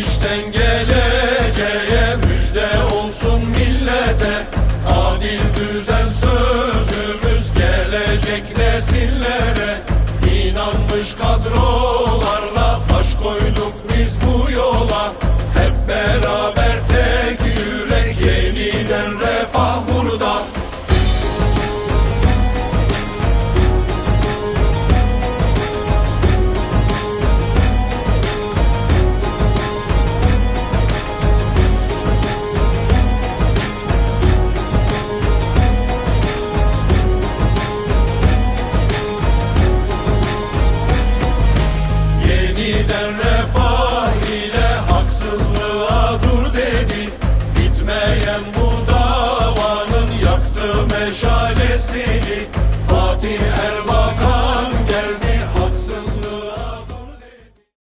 işten geleceğe müjde olsun millete. Adil düzen sözümüz gelecek nesillere. İnanmış kadrolarla baş koyduk biz bu yola. Hep beraber tek yürek yeniden refah haksızlığa dur dedi. Bitmeyen bu davanın yaktı meşalesini. Fatih Er